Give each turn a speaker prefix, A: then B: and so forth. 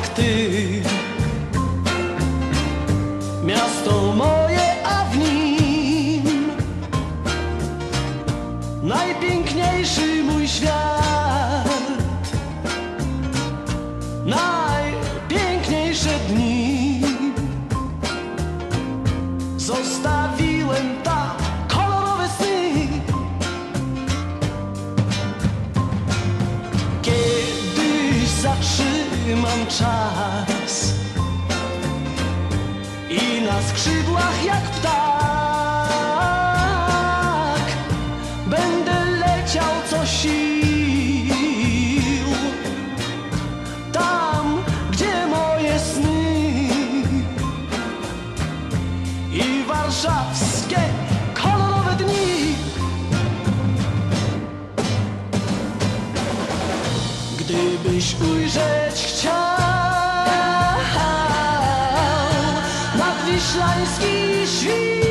A: jak ty. Miasto moje, a w nim najpiękniejszy mój świat. Najpiękniejsze dni zostawiłem zatrzymam czas. I na skrzydłach jak ptak będę leciał co sił. Tam, gdzie moje sny i warszawskie Gdybyś ujrzeć chciał nadwiślański świt,